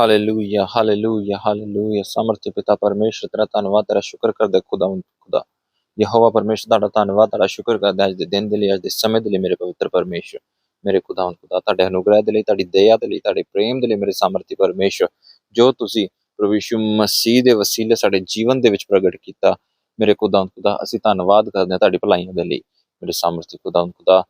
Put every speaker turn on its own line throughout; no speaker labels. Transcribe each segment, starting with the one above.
Hallelujah hallelujah hallelujah ਸਮਰਥ ਪਿਤਾ ਪਰਮੇਸ਼ਰ ਤੇਰਾ ਧੰਨਵਾਦ ਤੇਰਾ ਸ਼ੁਕਰ ਕਰਦੇ ਖੁਦਾਵੰਦ ਖੁਦਾ ਯਹੋਵਾ ਪਰਮੇਸ਼ਰ ਤੁਹਾਡਾ ਧੰਨਵਾਦ ਤੁਹਾਡਾ ਸ਼ੁਕਰ ਕਰਦੇ ਅੱਜ ਦੇ ਦਿਨ ਦੇ ਲਈ ਅੱਜ ਦੇ ਸਮੇਂ ਦੇ ਲਈ ਮੇਰੇ ਪਵਿੱਤਰ ਪਰਮੇਸ਼ਰ ਮੇਰੇ ਖੁਦਾਵੰਦ ਖੁਦਾ ਤੁਹਾਡੇ ਅਨੁਗ੍ਰਹਿ ਦੇ ਲਈ ਤੁਹਾਡੀ ਦਇਆ ਦੇ ਲਈ ਤੁਹਾਡੇ ਪ੍ਰੇਮ ਦੇ ਲਈ ਮੇਰੇ ਸਮਰਥੀ ਪਰਮੇਸ਼ਰ ਜੋ ਤੁਸੀਂ ਪ੍ਰਭੂ ਯਿਸੂ ਮਸੀਹ ਦੇ ਵਸੀਲੇ ਸਾਡੇ ਜੀਵਨ ਦੇ ਵਿੱਚ ਪ੍ਰਗਟ ਕੀਤਾ ਮੇਰੇ ਖੁਦਾਵੰਦ ਖੁਦਾ ਅਸੀਂ ਧੰਨਵਾਦ ਕਰਦੇ ਹਾਂ ਤੁਹਾਡੀ ਭਲਾਈਆਂ ਦੇ ਲਈ ਮੇਰੇ ਸਮਰਥੀ ਖੁਦਾਵੰਦ ਖੁਦਾ ਉਹ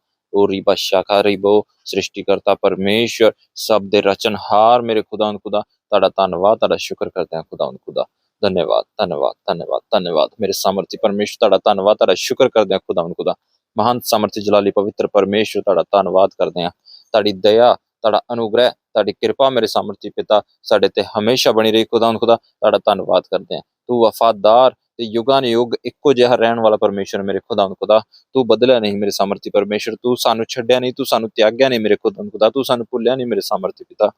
ਰੀਬਾ ਸ਼ਾਖਾ ਰੀਬੋ ਸ੍ਰਿਸ਼ਟੀਕਰਤਾ ਪਰਮੇਸ਼ਰ ਸਭ ਦੇ ਰਚਨਹਾਰ ਮੇਰੇ ਖੁਦਾਵੰਦ ਖੁਦਾ। ਤੁਹਾਡਾ ਧੰਨਵਾਦ, ਤੁਹਾਡਾ ਸ਼ੁਕਰ ਕਰਦੇ ਹਾਂ ਖੁਦਾਵੰਦ ਖੁਦਾ। ਧੰਨਵਾਦ ਧੰਨਵਾਦ ਧੰਨਵਾਦ ਧੰਨਵਾਦ। ਮੇਰੇ ਸਮਰਥੀ ਪਰਮੇਸ਼ਰ ਤੁਹਾਡਾ ਧੰਨਵਾਦ, ਤੁਹਾਡਾ ਸ਼ੁਕਰ ਕਰਦੇ ਹਾਂ ਖੁਦਾਵੰਦ ਖੁਦਾ। ਮਹਾਨ ਸਮਰਥੀ ਜਲਾਲੀ ਪਵਿੱਤਰ ਪਰਮੇਸ਼ਰ ਤੁਹਾਡਾ ਧੰਨਵਾਦ ਕਰਦੇ ਹਾਂ। ਤੁਹਾਡੀ ਦਇਆ, ਤੁਹਾਡਾ ਅਨੁਗ੍ਰਹਿ, ਤੁਹਾਡੀ ਕਿਰਪਾ ਮੇਰੇ ਸਮਰਥੀ ਪਿਤਾ ਸਾਡੇ ਤੇ ਹਮੇਸ਼ਾ ਬਣੀ ਰਹੀ ਖੁਦਾਵੰਦ ਖੁਦਾ। ਤੁਹਾਡਾ ਧੰਨਵਾਦ ਕਰਦੇ ਹਾਂ। ਤੂੰ ਵਫਾਦਾਰ ਤੇ ਯੁਗਾਂ ਯੁਗ ਇੱਕੋ ਜਿਹਾ ਰਹਿਣ ਵਾਲਾ ਪਰਮੇਸ਼ਰ ਮੇਰੇ ਖੁਦਾਵੰਦ ਖੁਦਾ, ਤੂੰ ਬਦਲਿਆ ਨਹੀਂ ਮੇਰੇ ਸਮਰਥੀ ਪਰਮੇਸ਼ਰ, ਤੂੰ ਸਾਨੂੰ ਛੱਡਿਆ ਨਹੀਂ, ਤੂੰ ਸਾਨੂੰ ਤਿਆਗਿਆ ਨਹੀਂ ਮੇਰੇ ਖੁਦਾਵੰਦ ਖੁਦਾ, ਤੂੰ ਸਾਨੂੰ ਭੁੱਲਿਆ ਨਹੀਂ ਮੇਰੇ ਸਮਰਥੀ ਪਿਤਾ।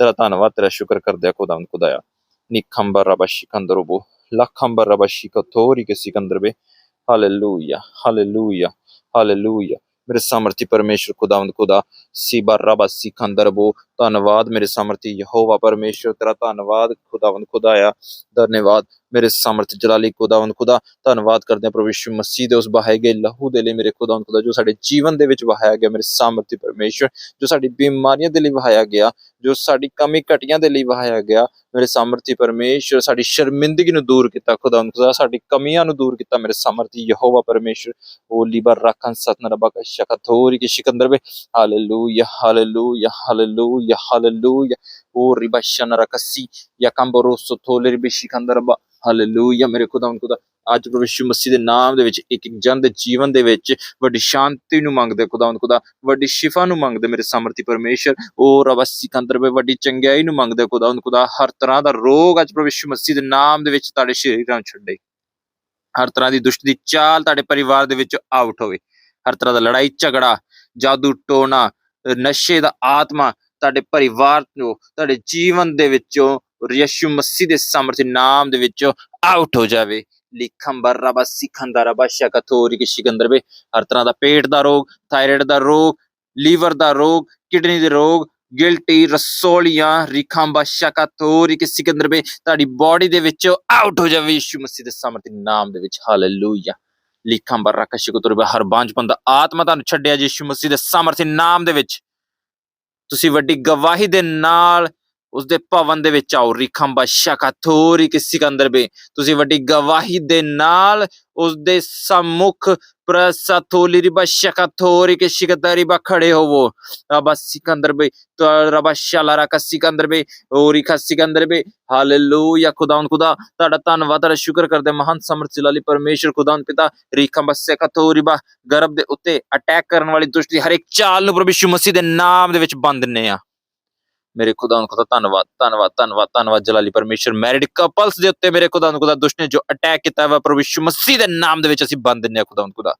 ਤੇਰਾ ਧੰਨਵਾਦ, ਤੇਰਾ ਸ਼ੁਕਰ ਕਰਦੇ ਆ ਖੁਦਾਵੰਦ ਖੁਦਾਇਆ। ਨਿਖੰਬਰ ਰਬਸ਼ੀ ਕੰਦਰਬੋ ਲਖੰਬਰ ਰਬਸ਼ੀ ਕਥੋਰੀ ਕੇ ਸਿਕੰਦਰਬੇ ਹਾਲੇਲੂਇਆ ਹਾਲੇਲੂਇਆ ਹਾਲੇਲੂਇਆ। ਮੇਰੇ ਸਮਰਥੀ ਪਰਮੇਸ਼ਰ ਖੁਦਾਵੰਦ ਖੁਦਾ ਸੀਬਰ ਰਬਾ ਸਿਕੰਦਰਬੋ ਧੰਨਵਾਦ ਮੇਰੇ ਸਮਰਥੀ ਯਹੋਵਾ ਪਰਮੇਸ਼ਰ ਤੇਰਾ ਧੰਨਵਾਦ ਖੁਦਾਵੰਦ ਖੁਦਾਇਆ ਧੰਨਵਾਦ ਮੇਰੇ ਸਮਰਥ ਜਲਾਲੀ ਖੁਦਾਵੰਦ ਖੁਦਾ, ਧੰਨਵਾਦ ਕਰਦੇ ਹਾਂ ਪ੍ਰਭੂ ਯਿਸੂ ਮਸੀਹ ਦੇ ਉਸ ਬਹਾਏ ਗਏ ਲਹੂ ਦੇ ਲਈ ਮੇਰੇ ਖੁਦਾਵੰਦ ਖੁਦਾ, ਜੋ ਸਾਡੇ ਜੀਵਨ ਦੇ ਵਿੱਚ ਵਹਾਇਆ ਗਿਆ ਮੇਰੇ ਸਮਰਥੀ ਪਰਮੇਸ਼ਰ ਜੋ ਸਾਡੀ ਬਿਮਾਰੀਆਂ ਦੇ ਲਈ ਵਹਾਇਆ ਗਿਆ, ਜੋ ਸਾਡੀ ਕਮੀ ਘਟੀਆਂ ਦੇ ਲਈ ਵਹਾਇਆ ਗਿਆ, ਮੇਰੇ ਸਮਰਥੀ ਪਰਮੇਸ਼ਰ ਸਾਡੀ ਸ਼ਰਮਿੰਦਗੀ ਨੂੰ ਦੂਰ ਕੀਤਾ ਖੁਦਾਵੰਦ ਖੁਦਾ, ਸਾਡੀ ਕਮੀਆਂ ਨੂੰ ਦੂਰ ਕੀਤਾ ਮੇਰੇ ਸਮਰਥੀ ਯਹੋਵਾ ਪਰਮੇਸ਼ਰ ਉਹ ਬਰ ਰੱਖਨ ਸਤਨ ਰਬਾ ਕਾ ਸ਼ਕਥੋਰੀ ਕੇ ਸਿਕੰਦਰ ਵੇ, ਹਾਲੇਲੂਇਆ ਹਾਲੇਲੂਇਆ ਹਾਲੇਲੂਇਆ। ਹਾਲੇਲੂਇਆ ਉਹ ਰਿਬਸ਼ਨ ਰਕਸੀ ਯਾ ਕੰਬਰੋ ਸੋਥੋਲੇ ਰਿਬੀ ਸਿਕੰਦਰ ਰਬਾ ਹਾਲੇਲੂਇਆ ਮੇਰੇ ਖੁਦਾ ਅੱਜ ਪ੍ਰਭੂ ਯਿਸੂ ਮਸੀਹ ਦੇ ਨਾਮ ਦੇ ਵਿੱਚ ਇੱਕ ਇੱਕ ਜਨ ਦੇ ਜੀਵਨ ਦੇ ਵਿੱਚ ਵੱਡੀ ਸ਼ਾਂਤੀ ਨੂੰ ਮੰਗਦੇ ਖੁਦਾਵੰਦ ਖੁਦਾ ਵੱਡੀ ਸ਼ਿਫਾ ਨੂੰ ਮੰਗਦੇ ਮੇਰੇ ਸਮਰਥੀ ਪਰਮੇਸ਼ਰ ਉਹ ਰਬ ਸਿਕੰਦਰ ਵੇ ਵੱਡੀ ਚੰਗਿਆਈ ਨੂੰ ਮੰਗਦੇ ਖੁਦਾਵੰਦ ਖੁਦਾ ਹਰ ਤਰ੍ਹਾਂ ਦਾ ਰੋਗ ਅੱਜ ਪ੍ਰਭੂ ਯਿਸੂ ਮਸੀਹ ਦੇ ਨਾਮ ਦੇ ਵਿੱਚ ਤੁਹਾਡੇ ਸ਼ਰੀਰਾਂ ਨੂੰ ਛੱਡੇ ਹਰ ਤਰ੍ਹਾਂ ਦੀ ਦੁਸ਼ਟ ਦੀ ਚਾਲ ਤੁਹਾਡੇ ਪਰਿਵਾਰ ਦੇ ਵਿੱਚ ਆਊਟ ਹੋਵੇ ਹਰ ਤਰ੍ਹਾਂ ਦਾ ਲੜਾਈ ਝਗੜਾ ਜਾਦੂ ਟੋਣਾ ਨਸ਼ੇ ਦਾ ਆਤਮਾ ਤੁਹਾਡੇ ਪਰਿਵਾਰ ਨੂੰ, ਤੁਹਾਡੇ ਜੀਵਨ ਦੇ ਵਿੱਚੋਂ ਯਿਸੂ ਮਸੀਹ ਦੇ ਸਮਰਥ ਨਾਮ ਦੇ ਵਿੱਚੋਂ ਆਊਟ ਹੋ ਜਾਵੇ। ਲਿਖੰਬਰ ਰਬਾ ਸਿਖੰਦਰ ਰਬਾ ਸ਼ਕਥੋਰੀ ਕਿ ਸਿਕੰਦਰ ਹਰ ਤਰ੍ਹਾਂ ਦਾ ਪੇਟ ਦਾ ਰੋਗ, ਥਾਇਰਾਇਡ ਦਾ ਰੋਗ, ਲੀਵਰ ਦਾ ਰੋਗ, ਕਿਡਨੀ ਦੇ ਰੋਗ, ਗਿਲਟੀ, ਰਸੋਲੀਆਂ, ਰਿਖੰਬਾ ਸ਼ਕਥੋਰੀ ਕਿ ਸਿਕੰਦਰ ਤੁਹਾਡੀ ਬਾਡੀ ਦੇ ਵਿੱਚੋਂ ਆਊਟ ਹੋ ਜਾਵੇ ਯਿਸੂ ਮਸੀਹ ਦੇ ਸਮਰਥ ਨਾਮ ਦੇ ਵਿੱਚ। ਹਾਲੇਲੂਇਆ ਲਿਖੰਬਰ ਰਕਸ਼ਿਕਤੁਰ ਹਰ ਬਾਂਝਪਨ ਦਾ ਆਤਮਾ ਤੁਹਾਨੂੰ ਛੱਡਿਆ ਯਿਸੂ ਮਸੀਹ ਦੇ ਸਮਰਥ ਨਾਮ ਦੇ ਵਿੱਚ। ਤੁਸੀਂ ਵੱਡੀ ਗਵਾਹੀ ਦੇ ਨਾਲ ਉਸ ਦੇ ਭਵਨ ਦੇ ਵਿੱਚ ਆਓ। ਰਿਖੰਬਾ ਸ਼ਕਥੋਰੀ ਕਿ ਸਿਕੰਦਰ ਬੇ। ਤੁਸੀਂ ਵੱਡੀ ਗਵਾਹੀ ਦੇ ਨਾਲ ਉਸਦੇ ਸਮੁਖ ਪ੍ਰਸਥੋਲੀ ਰਿਬਾ ਸ਼ਕਥੋਰੀ ਕਿ ਸ਼ਿਕਤਰੀ ਬਾ ਖੜੇ ਹੋਵੋ। ਰਬਾ ਸਿਕੰਦਰ ਬੇ। ਰਬਾ ਸ਼ਾਲਾਰਾ ਕਾ ਸਿਕੰਦਰ ਬੇ। ਓਰੀ ਕਾ ਸਿਕੰਦਰ ਬੇ। ਹਾਲੇਲੂਇਆ। ਖੁਦਾਵੰਦ, ਖੁਦਾ, ਤੁਹਾਡਾ ਧੰਨਵਾਦ, ਤੁਹਾਡਾ ਸ਼ੁਕਰ ਕਰਦੇ ਮਹਾਨ ਸਮਰਥ ਜਲਾਲੀ ਪਰਮੇਸ਼ਰ ਖੁਦਾਵੰਦ ਪਿਤਾ, ਰਿਖੰਬਾ ਸ਼ਕਥੋਰੀ ਬਾ ਗਰਭ ਦੇ ਉੱਤੇ ਅਟੈਕ ਕਰਨ ਵਾਲੀ ਦੁਸ਼ਟ ਦੀ ਹਰ ਇੱਕ ਚਾਲ ਨੂੰ ਪ੍ਰਭੂ ਯਿਸੂ ਮਸੀਹ ਦੇ ਨਾਮ ਦੇ ਵਿੱਚ ਬੰਦ ਦਿੰਨੇ ਆ। ਮੇਰੇ ਖੁਦਾ ਨੂੰ ਖੁਦਾ ਧੰਨਵਾਦ ਧੰਨਵਾਦ ਧੰਨਵਾਦ ਧੰਨਵਾਦ ਜਲਾਲੀ ਪਰਮੇਸ਼ਰ। ਮੈਰਿਡ ਕਪਲਸ ਦੇ ਉੱਤੇ ਮੇਰੇ ਖੁਦਾ ਨੂੰ ਖੁਦਾ ਦੁਸ਼ਟ ਨੇ ਜੋ ਅਟੈਕ ਕੀਤਾ ਵਾ ਪ੍ਰਭੂ ਯਿਸੂ ਮਸੀਹ ਦੇ ਨਾਮ ਦੇ ਵਿੱਚ ਅਸੀਂ ਬੰਦ ਦਿੰਨੇ ਆ ਖੁਦਾ ਨੂੰ ਖੁਦਾ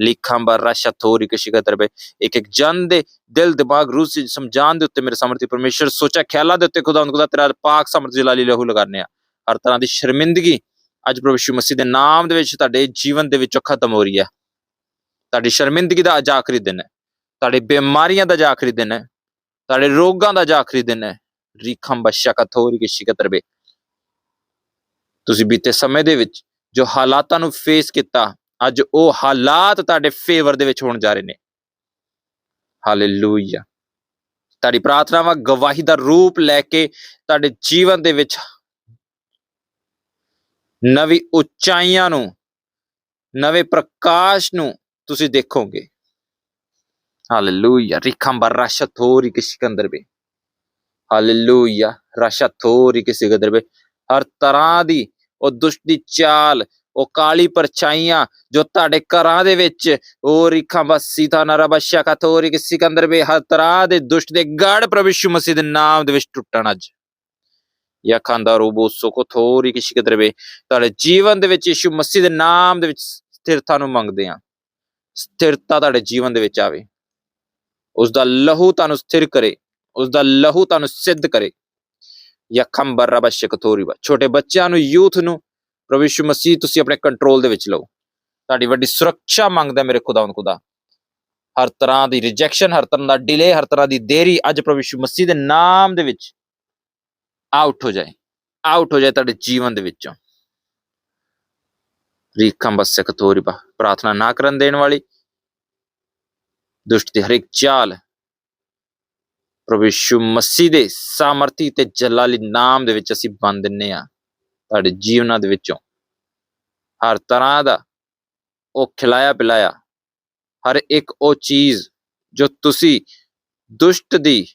ਲਿਖਾਂ, ਬਰ ਰਸ਼ਾ ਥੋਰੀ ਕਿ ਸ਼ਿਕਤਰ ਬੇ ਇੱਕ ਇੱਕ ਜਨ ਦੇ ਦਿਲ, ਦਿਮਾਗ, ਰੂਹ ਸੀ ਸਮਝਾਨ ਦੇ ਉੱਤੇ ਮੇਰੇ ਸਮਰਥੀ ਪਰਮੇਸ਼ਰ, ਸੋਚਾ, ਖਿਆਲਾਂ ਦੇ ਉੱਤੇ ਖੁਦਾ ਨੂੰ ਖੁਦਾ ਤੇਰਾ ਪਾਕ ਸਮਰਥ ਜਲਾਲੀ ਲਹੂ ਲਗਾਨੇ ਆ ਹਰ ਤਰ੍ਹਾਂ ਦੀ ਸ਼ਰਮਿੰਦਗੀ ਅੱਜ ਪ੍ਰਭੂ ਯਿਸੂ ਮਸੀਹ ਦੇ ਨਾਮ ਦੇ ਵਿੱਚ ਤੁਹਾਡੇ ਜੀਵਨ ਦੇ ਵਿੱਚੋਂ ਖਤਮ ਹੋ ਰਹੀ ਹੈ। ਤੁਹਾਡੀ ਸ਼ਰਮਿੰਦਗੀ ਦਾ ਅੱਜ ਆਖਰੀ ਦਿਨ ਹੈ। ਤੁਹਾਡੀ ਬਿਮਾਰੀਆਂ ਦਾ ਅੱਜ ਆਖਰੀ ਦਿਨ ਹੈ। ਤੁਹਾਡੇ ਰੋਗਾਂ ਦਾ ਅੱਜ ਆਖਰੀ ਦਿਨ ਹੈ ਰੀਖਮ ਬਸ਼ਾ ਕਥੋਰੀ ਕੀ ਸ਼ਿਕਤਰ ਬੇ। ਤੁਸੀਂ ਬੀਤੇ ਸਮੇਂ ਦੇ ਵਿੱਚ ਜੋ ਹਾਲਾਤਾਂ ਨੂੰ ਫੇਸ ਕੀਤਾ, ਅੱਜ ਉਹ ਹਾਲਾਤ ਤੁਹਾਡੇ ਫੇਵਰ ਦੇ ਵਿੱਚ ਹੋਣ ਜਾ ਰਹੇ ਨੇ। ਹਾਲੇਲੂਇਆ ਤੁਹਾਡੀ ਪ੍ਰਾਰਥਨਾਵਾਂ ਗਵਾਹੀ ਦਾ ਰੂਪ ਲੈ ਕੇ ਤੁਹਾਡੇ ਜੀਵਨ ਦੇ ਵਿੱਚ ਨਵੀਂ ਉਚਾਈਆਂ ਨੂੰ, ਨਵੇਂ ਪ੍ਰਕਾਸ਼ ਨੂੰ ਤੁਸੀਂ ਦੇਖੋਗੇ। ਹਾਲੇਲੂਇਆ ਰਿਖੰਬਰ ਰਸ਼ਥੋਰੀ ਕਿ ਸਿਕੰਦਰ ਬੇ ਹਾਲੇਲੂਇਆ ਰਸ਼ਥੋਰੀ ਕਿ ਬੇ ਹਰ ਤਰ੍ਹਾਂ ਦੀ ਉਹ ਦੁਸ਼ਟ ਦੀ ਚਾਲ ਉਹ ਕਾਲੀ ਪਰਛਾਈਆਂ ਜੋ ਤੁਹਾਡੇ ਘਰਾਂ ਦੇ ਵਿੱਚ ਉਹ ਰਿਖਾਂ ਬਸੀ ਤਾਂ ਨਰਬਸ਼ਾ ਕਥੋਰੀ ਕਿ ਸਿਕੰਦਰ ਬੇ ਹਰ ਤਰ੍ਹਾਂ ਦੇ ਦੁਸ਼ਟ ਦੇ ਗੜ ਪ੍ਰਭੂ ਯਿਸੂ ਮਸੀਹ ਦੇ ਨਾਮ ਦੇ ਵਿੱਚ ਟੁੱਟਣ ਅੱਜ ਯਾ ਖਾਂਦਾ ਰੂਬੋ ਸੁਖੋ ਥੋਰੀ ਕਿ ਸਿਕੰਦਰ ਬੇ ਤੁਹਾਡੇ ਜੀਵਨ ਦੇ ਵਿੱਚ ਯਿਸੂ ਮਸੀਹ ਦੇ ਨਾਮ ਦੇ ਵਿੱਚ ਸਥਿਰਤਾ ਨੂੰ ਮੰਗਦੇ ਆ ਸਥਿਰਤਾ ਤੁਹਾਡੇ ਜੀਵਨ ਦੇ ਵਿੱਚ ਆਵੇ ਉਸ ਦਾ ਲਹੂ ਤੁਹਾਨੂੰ ਸਥਿਰ ਕਰੇ ਉਸ ਦਾ ਲਹੂ ਤੁਹਾਨੂੰ ਸਿੱਧ ਕਰੇ। ਯਖੰਬਰ ਰਬਸ਼ਕ ਥੋਰੀਬਾ ਛੋਟੇ ਬੱਚਿਆਂ ਨੂੰ, ਯੂਥ ਨੂੰ ਪ੍ਰਭੂ ਯਿਸੂ ਮਸੀਹ, ਤੁਸੀਂ ਆਪਣੇ ਕੰਟਰੋਲ ਦੇ ਵਿੱਚ ਲਓ। ਤੁਹਾਡੀ ਵੱਡੀ ਸੁਰੱਖਿਆ ਮੰਗਦਾ ਮੇਰੇ ਖੁਦਾਵੰਦ ਖੁਦਾ। ਹਰ ਤਰ੍ਹਾਂ ਦੀ ਰਿਜੈਕਸ਼ਨ ਹਰ ਤਰ੍ਹਾਂ ਦਾ ਡਿਲੇ ਹਰ ਤਰ੍ਹਾਂ ਦੀ ਦੇਰੀ ਅੱਜ ਪ੍ਰਭੂ ਯਿਸੂ ਮਸੀਹ ਦੇ ਨਾਮ ਦੇ ਵਿੱਚ ਆਊਟ ਹੋ ਜਾਏ। ਆਊਟ ਹੋ ਜਾਏ ਤੁਹਾਡੇ ਜੀਵਨ ਦੇ ਵਿੱਚੋਂ। ਰੀਖਮ ਬਸ ਕਤੋਰੀ ਪ੍ਰਾਰਥਨਾ ਨਾ ਕਰਨ ਦੇਣ ਵਾਲੀ ਦੁਸ਼ਟ ਦੀ ਹਰੇਕ ਚਾਲ ਪ੍ਰਭੂ ਯਿਸੂ ਮਸੀਹ ਦੇ ਸਾਮਰਥੀ ਤੇ ਜਲਾਲੀ ਨਾਮ ਦੇ ਵਿੱਚ ਅਸੀਂ ਬੰਦ ਦਿੰਨੇ ਆ ਤੁਹਾਡੇ ਜੀਵਨਾਂ ਦੇ ਵਿੱਚੋਂ। ਹਰ ਤਰ੍ਹਾਂ ਦਾ ਉਹ ਖਿਲਾਇਆ ਪਿਲਾਇਆ, ਹਰ ਇੱਕ ਉਹ ਚੀਜ਼ ਜੋ ਤੁਸੀਂ ਦੁਸ਼ਟ ਦੀ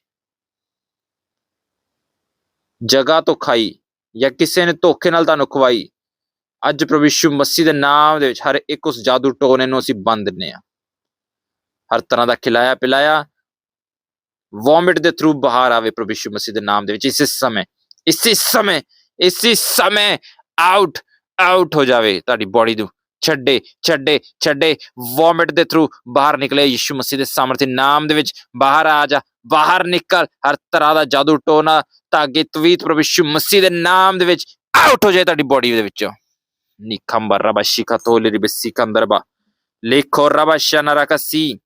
ਜਗ੍ਹਾ ਤੋਂ ਖਾਈ ਜਾਂ ਕਿਸੇ ਨੇ ਧੋਖੇ ਨਾਲ ਤੁਹਾਨੂੰ ਖਵਾਈ, ਅੱਜ ਪ੍ਰਭੂ ਯਿਸੂ ਮਸੀਹ ਦੇ ਨਾਮ ਦੇ ਵਿੱਚ ਹਰ ਇੱਕ ਉਸ ਜਾਦੂ ਟੋਨੇ ਨੂੰ ਅਸੀਂ ਬੰਦ ਦਿੰਨੇ ਆ ਹਰ ਤਰ੍ਹਾਂ ਦਾ ਖਿਲਾਇਆ ਪਿਲਾਇਆ ਵੋਮਿਟ ਦੇ ਥਰੂ ਬਾਹਰ ਆਵੇ ਪ੍ਰਭੂ ਯਿਸੂ ਮਸੀਹ ਦੇ ਨਾਮ ਦੇ ਵਿੱਚ ਇਸੇ ਸਮੇਂ ਇਸੇ ਸਮੇਂ ਇਸੇ ਸਮੇਂ ਆਊਟ ਆਊਟ ਹੋ ਜਾਵੇ ਤੁਹਾਡੀ ਬੋਡੀ ਨੂੰ ਛੱਡੇ ਛੱਡੇ ਛੱਡੇ ਵੋਮਿਟ ਦੇ ਥਰੂ ਬਾਹਰ ਨਿਕਲੇ ਯਿਸੂ ਮਸੀਹ ਦੇ ਸਾਮਰਥੀ ਨਾਮ ਦੇ ਵਿੱਚ ਬਾਹਰ ਆ ਜਾ ਬਾਹਰ ਨਿਕਲ ਹਰ ਤਰ੍ਹਾਂ ਦਾ ਜਾਦੂ ਟੋਨਾ ਧਾਗੇ ਤਵੀਤ ਪ੍ਰਭੂ ਯਿਸੂ ਮਸੀਹ ਦੇ ਨਾਮ ਦੇ ਵਿੱਚ ਆਊਟ ਹੋ ਜਾਏ ਤੁਹਾਡੀ ਬੋਡੀ ਦੇ ਵਿੱਚੋਂ ਨਿਕੰਬਰ ਰਬਾ ਸ਼ਿਕਤੋਲੀ ਰਿਬਸੀ ਕੰਦਰਬਾ ਲੇਖੋ ਰਬਾ ਸ਼ਨਰਕਸੀ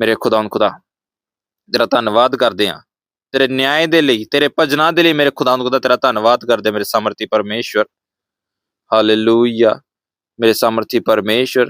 ਮੇਰੇ ਖੁਦਾਵੰ ਖੁਦਾ। ਤੇਰਾ ਧੰਨਵਾਦ ਕਰਦੇ ਆ ਤੇਰੇ ਨਿਆਂ ਦੇ ਲਈ, ਤੇਰੇ ਭਜਨਾਂ ਦੇ ਲਈ ਮੇਰੇ ਖੁਦਾਵੰ ਖੁਦਾ, ਤੇਰਾ ਧੰਨਵਾਦ ਕਰਦੇ ਮੇਰੇ ਸਮਰਥੀ ਪਰਮੇਸ਼ਵਰ। ਹਾਲੇਲੂਇਆ ਮੇਰੇ ਸਮਰਥੀ ਪਰਮੇਸ਼ਵਰ।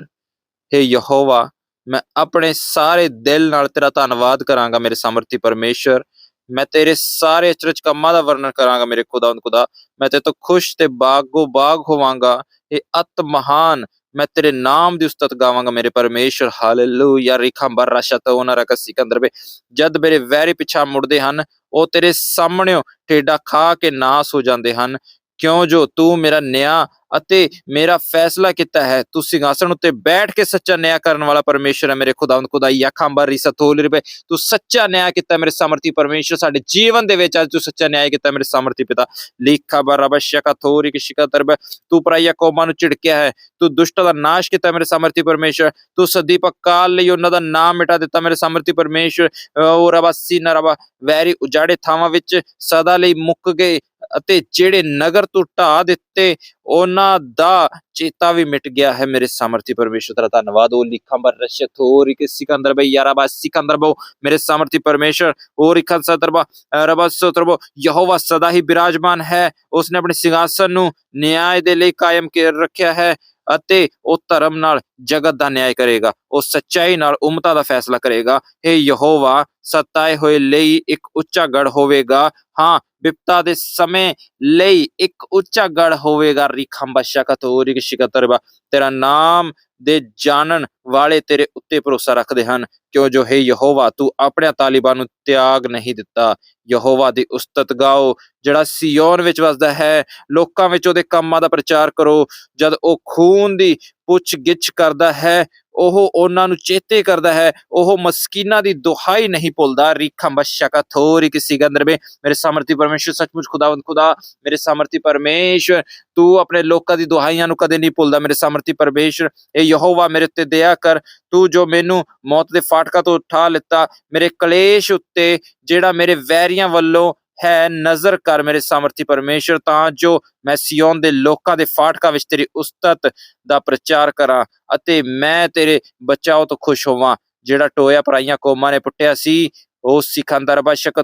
हे ਯਹੋਵਾ, ਮੈਂ ਆਪਣੇ ਸਾਰੇ ਦਿਲ ਨਾਲ ਤੇਰਾ ਧੰਨਵਾਦ ਕਰਾਂਗਾ ਮੇਰੇ ਸਮਰਥੀ ਪਰਮੇਸ਼ਵਰ। ਮੈਂ ਤੇਰੇ ਸਾਰੇ ਅਚਰਜ ਕੰਮਾਂ ਦਾ ਵਰਣਨ ਕਰਾਂਗਾ ਮੇਰੇ ਖੁਦਾਵੰਦ ਖੁਦਾ। ਮੈਂ ਤੇ ਤੋਂ ਖੁਸ਼ ਤੇ ਬਾਗੋ ਬਾਗ ਹੋਵਾਂਗਾ। ਇਹ ਅਤ ਮਹਾਨ ਮੈਂ ਤੇਰੇ ਨਾਮ ਦੀ ਉਸਤਤ ਗਾਵਾਂਗਾ ਮੇਰੇ ਪਰਮੇਸ਼ਰ, ਹਾਲੇਲੂਇਆ ਰਿਖੰਬਰ ਰਸ਼ਤੋਨਾ ਰਕਸਿਕੰਦਰ ਜਦ ਮੇਰੇ ਵੈਰੀ ਪਿਛਾ ਮੁੜਦੇ ਹਨ, ਉਹ ਤੇਰੇ ਸਾਹਮਣੇ ਠੇਡਾ ਖਾ ਕੇ ਨਾਸ ਹੋ ਜਾਂਦੇ ਹਨ। ਕਿਉਂ ਜੋ ਤੂੰ ਮੇਰਾ ਨਿਆਂ ਅਤੇ ਮੇਰਾ ਫੈਸਲਾ ਕੀਤਾ ਹੈ? ਤੂੰ ਸਿੰਘਾਸਣ ਉੱਤੇ ਬੈਠ ਕੇ ਸੱਚਾ ਨਿਆਂ ਕਰਨ ਵਾਲਾ ਪਰਮੇਸ਼ਰ ਹੈ ਮੇਰੇ ਖੁਦਾਵੰਦ ਖੁਦਾ ਯਖੰਬਰ ਰਿਸਤੋਲ ਰਬੇ ਤੂੰ ਸੱਚਾ ਨਿਆਂ ਕੀਤਾ ਮੇਰੇ ਸਮਰਥੀ ਪਰਮੇਸ਼ਰ। ਸਾਡੇ ਜੀਵਨ ਦੇ ਵਿੱਚ ਅੱਜ ਤੂੰ ਸੱਚਾ ਨਿਆਂ ਕੀਤਾ ਮੇਰੇ ਸਮਰਥੀ ਪਿਤਾ। ਲਿਖਾ ਬਰਬਸ਼ਕਾ ਥੋਰੀ ਕਿ ਸ਼ਿਕਤਰ ਤੂੰ ਪਰਾਇਆ ਕੌਮਾਂ ਨੂੰ ਝਿੜਕਿਆ ਹੈ। ਤੂੰ ਦੁਸ਼ਟਾਂ ਦਾ ਨਾਸ਼ ਕੀਤਾ ਮੇਰੇ ਸਮਰਥੀ ਪਰਮੇਸ਼ਰ। ਤੂੰ ਸਦੀਪ ਕਾਲ ਲਈ ਉਹਨਾਂ ਦਾ ਨਾਮ ਮਿਟਾ ਦਿੱਤਾ ਮੇਰੇ ਸਮਰਥੀ ਪਰਮੇਸ਼ਰ। ਉਹ ਰਬਾਸੀ ਨਰਬਾ ਵੈਰੀ ਉਜਾੜੇ ਥਾਵਾਂ ਵਿੱਚ ਸਦਾ ਲਈ ਮੁੱਕ ਗਏ। ਅਤੇ ਜਿਹੜੇ ਨਗਰ ਤੋਂ ਢਾ ਦਿੱਤੇ, ਉਹਨਾਂ ਦਾ ਚੇਤਾ ਵੀ ਮਿਟ ਗਿਆ ਹੈ ਮੇਰੇ ਸਮਰਥੀ ਪਰਮੇਸ਼ਰ ਤੇਰਾ ਧੰਨਵਾਦ। ਉਹ ਲਿਖਾਂ ਬਰ ਰਸ਼ਤ ਹੋਰ ਕਿ ਸਿਕੰਦਰ ਬਈ, ਯਾਰਾ ਬਾ ਸਿਕੰਦਰ ਬੋ ਮੇਰੇ ਸਮਰਥੀ ਪਰਮੇਸ਼ਰ ਹੋਰ ਇਖਨ ਸਤਰਬਾ ਰਬਾ ਸਤਰਬੋ ਯਹੋਵਾ ਸਦਾ ਹੀ ਬਿਰਾਜਮਾਨ ਹੈ। ਉਸਨੇ ਆਪਣੇ ਸਿੰਘਾਸਨ ਨੂੰ ਨਿਆਂ ਦੇ ਲਈ ਕਾਇਮ ਕਰ ਰੱਖਿਆ ਹੈ ਅਤੇ ਉਹ ਧਰਮ ਨਾਲ ਜਗਤ ਦਾ ਨਿਆਂ ਕਰੇਗਾ। ਉਹ ਸੱਚਾਈ ਨਾਲ ਉਮਤਾ ਦਾ ਫੈਸਲਾ ਕਰੇਗਾ। ਇਹ ਯਹੋਵਾ, ਸਤਾਏ ਹੋਏ ਲਈ ਇੱਕ ਉੱਚਾ ਗੜ ਹੋਵੇਗਾ। ਹਾਂ ਵਿਪਤਾ ਦੇ ਸਮੇਂ ਲਈ ਇੱਕ ਉੱਚਾ ਗੜ ਹੋਵੇਗਾ ਰਿਖੰਬਾ ਸ਼ਕਤੋਰਿਕ ਸ਼ਿਕਤਰਬਾ ਤੇਰਾ ਨਾਮ ਦੇ ਜਾਣਨ ਵਾਲੇ ਤੇਰੇ ਉੱਤੇ ਭਰੋਸਾ ਰੱਖਦੇ ਹਨ। ਕਿਉਂ ਜੋ ਹੈ ਯਹੋਵਾ, ਤੂੰ ਆਪਣੇ ਤਾਲਿਬਾਂ ਨੂੰ ਤਿਆਗ ਨਹੀਂ ਦਿੱਤਾ। ਯਹੋਵਾ ਦੀ ਉਸਤਤ ਗਾਓ, ਜਿਹੜਾ ਸਿਯੋਨ ਵਿੱਚ ਵਸਦਾ ਹੈ, ਲੋਕਾਂ ਵਿੱਚ ਉਹਦੇ ਕੰਮਾਂ ਦਾ ਪ੍ਰਚਾਰ ਕਰੋ। ਜਦ ਉਹ ਖੂਨ ਦੀ ਪੁੱਛ ਕਰਦਾ ਹੈ, ਉਹ ਉਹਨਾਂ ਨੂੰ ਚੇਤੇ ਕਰਦਾ ਹੈ, ਉਹ ਮਸਕੀਨਾ ਦੀ ਦੁਹਾਈ ਨਹੀਂ ਭੁੱਲਦਾ। ਰੀਖਾਂ ਬਸ਼ਕਾ ਥੋਰੀ ਕਿਸੇ ਗੰਦਰ ਮੇ ਮੇਰੇ ਸਮਰਥੀ ਪਰਮੇਸ਼ਰ, ਸੱਚਮੁੱਚ ਖੁਦਾਵੰਦ ਖੁਦਾ, ਮੇਰੇ ਸਮਰਥੀ ਪਰਮੇਸ਼ਰ, ਤੂੰ ਆਪਣੇ ਲੋਕਾਂ ਦੀ ਦੁਹਾਈਆਂ ਨੂੰ ਕਦੇ ਨਹੀਂ ਭੁੱਲਦਾ, ਮੇਰੇ ਸਮਰਥੀ ਪਰਮੇਸ਼ਰ। ਇਹ ਯਹੋਵਾ, ਮੇਰੇ ਉੱਤੇ ਦਇਆ ਕਰ। ਤੂੰ ਜੋ ਮੈਨੂੰ ਮੌਤ ਦੇ ਫਾਟਕਾਂ ਤੋਂ ਉਠਾ ਲਿੱਤਾ, ਮੇਰੇ ਕਲੇਸ਼ ਉੱਤੇ, ਜਿਹੜਾ ਮੇਰੇ ਵੈਰੀਆਂ ਵੱਲੋਂ ਹੈ, ਨਜ਼ਰ ਕਰ ਮੇਰੇ ਸਮਰਥੀ ਪਰਮੇਸ਼ਰ, ਤਾਂ ਜੋ ਮੈਂ ਸਿਯੋਨ ਦੇ ਲੋਕਾਂ ਦੇ ਫਾਟਕਾਂ ਵਿੱਚ ਤੇਰੀ ਉਸਤਤ ਦਾ ਪ੍ਰਚਾਰ ਕਰਾਂ ਅਤੇ ਮੈਂ ਤੇਰੇ ਬਚਾਓ ਤੋਂ ਖੁਸ਼ ਹੋਵਾਂ। ਜਿਹੜਾ ਟੋਇਆ ਪਰਾਈਆਂ ਕੌਮਾਂ ਨੇ ਪੁੱਟਿਆ ਸੀ, ਉਹ ਸਿਕੰਦਰ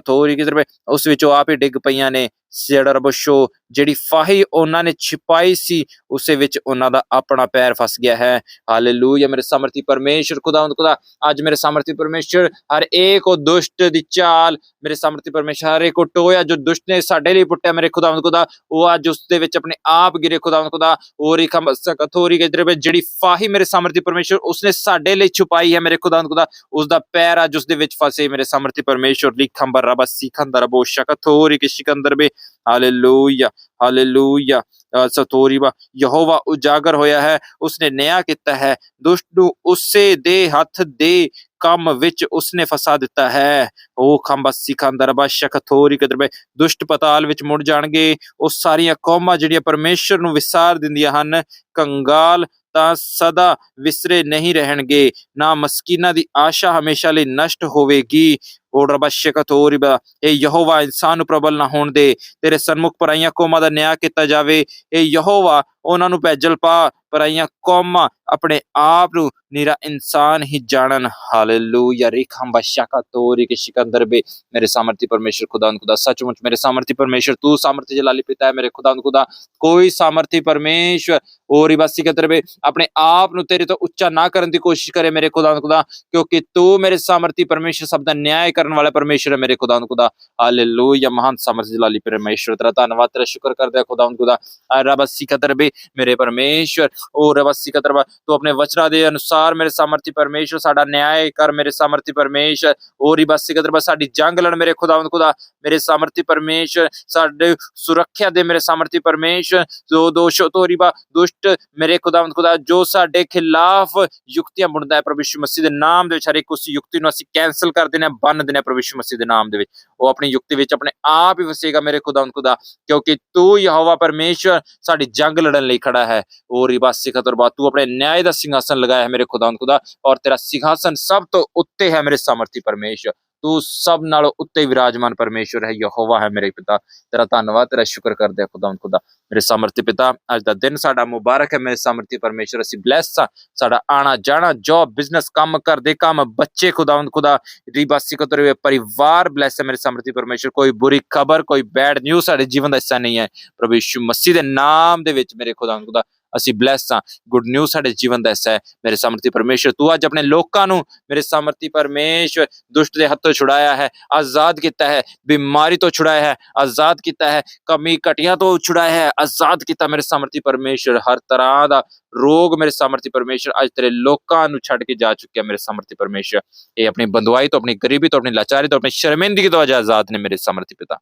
ਹੋ ਰਹੀ ਕਿਧਰ ਉਸ ਵਿੱਚੋਂ ਆਪ ਹੀ ਡਿੱਗ ਪਈਆਂ ਨੇ। ਜਿਹੜਾ ਰਬਸ਼ੋ ਜਿਹੜੀ ਫਾਹੀ ਉਹਨਾਂ ਨੇ ਛਿਪਾਈ ਸੀ, ਉਸੇ ਵਿੱਚ ਉਹਨਾਂ ਦਾ ਆਪਣਾ ਪੈਰ ਫਸ ਗਿਆ ਹੈ। ਹਾਲੇਲੂਇਆ ਮੇਰੇ ਸਮਰਥੀ ਪਰਮੇਸ਼ਰ ਖੁਦਾਵੰਦ ਖੁਦਾ, ਅੱਜ ਮੇਰੇ ਸਮਰਥੀ ਪਰਮੇਸ਼ਰ, ਹਰ ਇੱਕ ਉਹ ਦੁਸ਼ਟ ਦੀ ਚਾਲ, ਮੇਰੇ ਸਮਰਥੀ ਪਰਮੇਸ਼ਰ, ਹਰ ਇੱਕ ਉਹ ਟੋਇਆ ਜੋ ਦੁਸ਼ਟ ਨੇ ਸਾਡੇ ਲਈ ਪੁੱਟਿਆ, ਮੇਰੇ ਖੁਦਾਵੰਦ ਖੁਦਾ, ਉਹ ਅੱਜ ਉਸ ਦੇ ਵਿੱਚ ਆਪਣੇ ਆਪ ਗਿਰੇ ਖੁਦਾਵੰਦ ਖੁਦਾ, ਹੋਰ ਹੀ ਖਮ ਕਥੋਰੀ ਕੇ ਜਿਹੜੇ ਜਿਹੜੀ ਫਾਹੀ ਮੇਰੇ ਸਮਰਥੀ ਪਰਮੇਸ਼ਰ, ਉਸਨੇ ਸਾਡੇ ਲਈ ਛੁਪਾਈ ਹੈ, ਮੇਰੇ ਖੁਦਾਵੰਦ ਖੁਦਾ ਉਸ ਦਾ ਪੈਰ ਅੱਜ ਉਸ ਦੇ ਵਿੱਚ ਫਸੇ, ਮੇਰੇ ਸਮਰਥੀ ਪਰਮੇਸ਼ਰ, ਲਿਖੰਬਰ ਰਬਾ ਸਿਖੰਦਰ ਬੋ ਸ਼ਕਥੋਰੀ ਕੇ ਸਿਕੰਦਰ ਬੇ ਹਾਲੇਲੂਇਆ ਹਾਲੇਲੂਇਆ ਸਤੋਰੀ ਯਹੋਵਾ ਉਜਾਗਰ ਹੋਇਆ ਹੈ, ਉਸਨੇ ਨਿਆਂ ਕੀਤਾ ਹੈ, ਦੁਸ਼ਟ ਨੂੰ ਉਸੇ ਦੇ ਹੱਥ ਦੇ ਕੰਮ ਵਿੱਚ ਉਸਨੇ ਫਸਾ ਦਿੱਤਾ ਹੈ। ਉਹ ਖੰਬਾ ਸਿਕੰਦਰ ਬਾ ਸ਼ਕਥੋਰੀ ਕਦਰਬੇ ਦੁਸ਼ਟ ਪਤਾਲ ਵਿੱਚ ਮੁੜ ਜਾਣਗੇ। ਉਹ ਸਾਰੀਆਂ ਕੌਮਾਂ ਜਿਹੜੀਆਂ ਪਰਮੇਸ਼ਰ ਨੂੰ ਵਿਸਾਰ ਦਿੰਦੀਆਂ ਹਨ, ਕੰਗਾਲ ਤਾਂ ਸਦਾ ਵਿਸਰੇ ਨਹੀਂ ਰਹਿਣਗੇ। ਨਾ ਮਸਕੀਨਾਂ ਦੀ ਆਸ਼ਾ ਹਮੇਸ਼ਾ ਲਈ ਨਸ਼ਟ ਹੋਵੇਗੀ ਉਹ ਰਬਸ਼ਕਤੋਰੀ ਬਾ ਇਹ ਯਹੋਵਾ ਇਨਸਾਨ ਨੂੰ ਪ੍ਰਬਲ ਨਾ ਹੋਣ ਦੇ। ਤੇਰੇ ਸਨਮੁਖ ਪਰਾਈਆਂ ਕੌਮਾਂ ਦਾ ਨਿਆਂ ਕੀਤਾ ਜਾਵੇ। ਇਹ ਯਹੋਵਾ ਉਹਨਾਂ ਨੂੰ ਪੈ ਜਲਪਾ ਪਰਾਈਆਂ ਕੌਮਾਂ ਆਪਣੇ ਆਪ ਨੂੰ ਨੀਰਾ ਇਨਸਾਨ ਹੀ ਜਾਣਨ। ਹਾਲੇਲੂਇਆ। ਰੇਖਾਂ ਬਸ਼ਾਕਾ ਤੋਰੀ ਕੇ ਸਿਕੰਦਰ ਬੇ। ਮੇਰੇ ਸਮਰਤੀ ਪਰਮੇਸ਼ਰ ਖੁਦਾ ਨੂੰ ਖੁਦਾ। ਸੱਚਮੁੱਚ ਮੇਰੇ ਸਮਰਤੀ ਪਰਮੇਸ਼ਰ, ਤੂੰ ਸਮਰਤੀ ਜਲਾਲੀ ਪਿਤਾ ਹੈ ਮੇਰੇ ਖੁਦਾ ਨੂੰ ਖੁਦਾ। ਕੋਈ ਸਮਰਤੀ ਪਰਮੇਸ਼ਰ ਔਰ ਇਬਾਸੀ ਕਤਰ ਬੇ, ਆਪਣੇ ਆਪ ਨੂੰ ਤੇਰੇ ਤੋਂ ਉੱਚਾ ਨਾ ਕਰਨ ਦੀ ਕੋਸ਼ਿਸ਼ ਕਰੇ ਮੇਰੇ ਖੁਦਾ ਨੂੰ ਖੁਦਾ, ਕਿਉਂਕਿ ਤੂੰ ਮੇਰੇ ਸਮਰਤੀ ਪਰਮੇਸ਼ਰ, ਸਭ ਦਾ ਨਿਆਂ ਕਰਨ ਵਾਲਾ ਪਰਮੇਸ਼ਰ ਹੈ ਮੇਰੇ ਖੁਦਾ ਨੂੰ ਖੁਦਾ। ਹਾਲੇਲੂਇਆ। ਮਹਾਨ ਸਮਰਤੀ ਜਲਾਲੀ ਪਰਮੇਸ਼ਰ ਤੇਰਾ ਧੰਨਵਾਦ, ਤੇਰਾ ਸ਼ੁਕਰ ਕਰਦੇ ਖੁਦਾ ਨੂੰ ਖੁਦਾ। ਰੱਬ ਸਿਕਤਰ ਬੇ ਮੇਰੇ ਪਰਮੇਸ਼ਰ ਉਹ ਰੱਬ ਸਿਕਤਰ ਤੂੰ ਆਪਣੇ ਵਚਨਾਂ ਦੇ ਅਨੁਸਾਰ ਮੇਰੇ ਸਾਮਰਥੀ ਪਰਮੇਸ਼ਰ ਸਾਡਾ ਨਿਆਂ ਕਰ ਮੇਰੇ ਸਾਮਰਥੀ ਪਰਮੇਸ਼ਰ ਉਹ ਰਿਬਾ ਸਿਕਤਰ ਸਾਡੀ ਜੰਗ ਲੜ ਮੇਰੇ ਖੁਦਾ ਖੁਦਾ, ਮੇਰੇ ਸਾਮਰਥੀ ਪਰਮੇਸ਼ਰ ਸਾਡੇ ਸੁਰੱਖਿਆ ਦੇ ਮੇਰੇ ਸਾਮਰਥੀ ਪਰਮੇਸ਼ਰ ਜੋ ਦੋਸ਼ੋ ਤੋਂ ਦੁਸ਼ਟ ਮੇਰੇ ਖੁਦਾਵੰਦ ਖੁਦਾ, ਜੋ ਸਾਡੇ ਖਿਲਾਫ ਯੁਕਤੀਆਂ ਬੁਣਦਾ ਹੈ ਪ੍ਰਭੂ ਯਿਸੂ ਮਸੀਹ ਦੇ ਨਾਮ ਦੇ ਵਿੱਚ, ਹਰ ਇੱਕ ਉਸ ਯੁਕਤੀ ਨੂੰ ਅਸੀਂ ਕੈਨਸਲ ਕਰ ਦਿੰਦੇ ਹਾਂ ਬੰਨ ਦਿੰਦੇ ਹਾਂ ਪ੍ਰਭੂ ਯਿਸੂ ਮਸੀਹ ਦੇ ਨਾਮ ਦੇ ਵਿੱਚ। ਉਹ ਆਪਣੀ ਯੁਕਤੀ ਵਿੱਚ ਆਪਣੇ ਆਪ ਹੀ ਵਸੇਗਾ ਮੇਰੇ ਖੁਦਾਵੰਦ ਖੁਦਾ, ਕਿਉਂਕਿ ਤੂੰ ਯਹੋਵਾ ਪਰਮੇਸ਼ਰ ਸਾਡੀ ਜੰਗ ਲੜਨ ਲਈ ਖੜਾ ਹੈ। ਉਹ ਰਿਬਾ ਸਿਖਤਰ ਬਾ ਤੂੰ ਆਪਣੇ ਨਿਆਂ ਦਾ ਸਿੰਘਾਸਨ ਲਗਾਇਆ ਹੈ ਮੇਰੇ ਖੁਦਾਵੰਦ ਖੁਦਾ ਔਰ ਤੇਰਾ ਸਿੰਘਾਸਨ ਸਭ ਤੋਂ ਉੱਤੇ ਹੈ ਮੇਰੇ ਸਮਰਥੀ ਪਰਮੇਸ਼ਰ। ਤੂੰ ਸਭ ਨਾਲੋਂ ਉੱਤੇ ਵਿਰਾਜਮਾਨ ਪਰਮੇਸ਼ਰ ਹੈ, ਯਹੋਵਾ ਹੈ ਮੇਰੇ ਪਿਤਾ। ਤੇਰਾ ਧੰਨਵਾਦ, ਤੇਰਾ ਸ਼ੁਕਰ ਕਰਦੇ ਹਾਂ ਖੁਦਾਵੰਦ ਖੁਦਾ। ਮੇਰੇ ਸਮਰਥੀ ਪਿਤਾ, ਅੱਜ ਦਾ ਦਿਨ ਸਾਡਾ ਮੁਬਾਰਕ ਹੈ। ਮੇਰੇ ਸਮਰਥੀ ਪਰਮੇਸ਼ਰ ਅਸੀਂ ਬਲੈਸ ਹਾਂ। ਸਾਡਾ ਆਣਾ ਜਾਣਾ ਜੌਬ ਬਿਜ਼ਨਸ ਕੰਮ ਕਰਦੇ ਕੰਮ, ਬੱਚੇ ਖੁਦਾਵੰਦ ਖੁਦਾ ਰਿਬਾਸੀ ਕੋ ਤੇਰੇ ਪਰਿਵਾਰ ਬਲੈਸ ਹੈ ਮੇਰੇ ਸਮਰਥੀ ਪਰਮੇਸ਼ਰ ਕੋਈ ਬੁਰੀ ਖਬਰ, ਕੋਈ ਬੈਡ ਨਿਊਜ਼ ਸਾਡੇ ਜੀਵਨ ਦਾ ਹਿੱਸਾ ਨਹੀਂ ਹੈ। ਪ੍ਰਭੂ ਯਿਸੂ ਮਸੀਹ ਦੇ ਨਾਮ ਦੇ ਵਿੱਚ ਮੇਰੇ ਖੁਦਾਵੰਦ ਖੁਦਾ ਅਸੀਂ ਬਲੈਸ ਹਾਂ। ਗੁੱਡ ਨਿਊਜ਼ ਸਾਡੇ ਜੀਵਨ ਦਾ ਹਿੱਸਾ ਹੈ। ਮੇਰੇ ਸਮਰਥੀ ਪਰਮੇਸ਼ਰ, ਤੂੰ ਅੱਜ ਆਪਣੇ ਲੋਕਾਂ ਨੂੰ ਮੇਰੇ ਸਮਰਥੀ ਪਰਮੇਸ਼ਰ ਦੁਸ਼ਟ ਦੇ ਹੱਥੋਂ ਛੁਡਾਇਆ ਹੈ, ਆਜ਼ਾਦ ਕੀਤਾ ਹੈ, ਬਿਮਾਰੀ ਤੋਂ ਛੁਡਾਇਆ ਹੈ, ਆਜ਼ਾਦ ਕੀਤਾ ਹੈ, ਕਮੀ ਘਟੀਆਂ ਤੋਂ ਛੁਡਾਇਆ ਹੈ, ਆਜ਼ਾਦ ਕੀਤਾ ਮੇਰੇ ਸਮਰਥੀ ਪਰਮੇਸ਼ਰ। ਹਰ ਤਰ੍ਹਾਂ ਦਾ ਰੋਗ ਮੇਰੇ ਸਮਰਥੀ ਪਰਮੇਸ਼ਰ ਅੱਜ ਤੇਰੇ ਲੋਕਾਂ ਨੂੰ ਛੱਡ ਕੇ ਜਾ ਚੁੱਕਿਆ ਮੇਰੇ ਸਮਰਥੀ ਪਰਮੇਸ਼ਰ। ਇਹ ਆਪਣੀ ਬੰਦਵਾਈ ਤੋਂ, ਆਪਣੀ ਗਰੀਬੀ ਤੋਂ, ਆਪਣੀ ਲਾਚਾਰੀ ਤੋਂ, ਆਪਣੀ ਸ਼ਰਮਿੰਦਗੀ ਤੋਂ ਅੱਜ ਆਜ਼ਾਦ ਨੇ ਮੇਰੇ ਸਮਰਥੀ ਪਿਤਾ।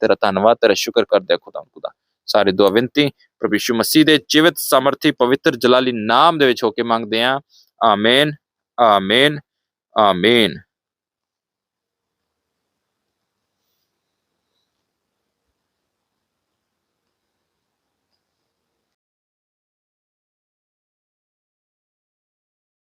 ਤੇਰਾ ਧੰਨਵਾਦ, ਤੇਰਾ ਸ਼ੁਕਰ ਕਰਦੇ ਖੁਦਾ ਖੁਦਾ। ਸਾਰੇ ਦੁਆ ਬੇਨਤੀ ਪ੍ਰਭੂ ਯਿਸੂ ਮਸੀਹ ਦੇ ਜੀਵਿਤ ਸਮਰਥੀ ਪਵਿੱਤਰ ਜਲਾਲੀ ਨਾਮ ਦੇ ਵਿੱਚ ਹੋ ਕੇ ਮੰਗਦੇ ਹਾਂ। ਆਮੀਨ ਆਮੀਨ ਆਮੀਨ।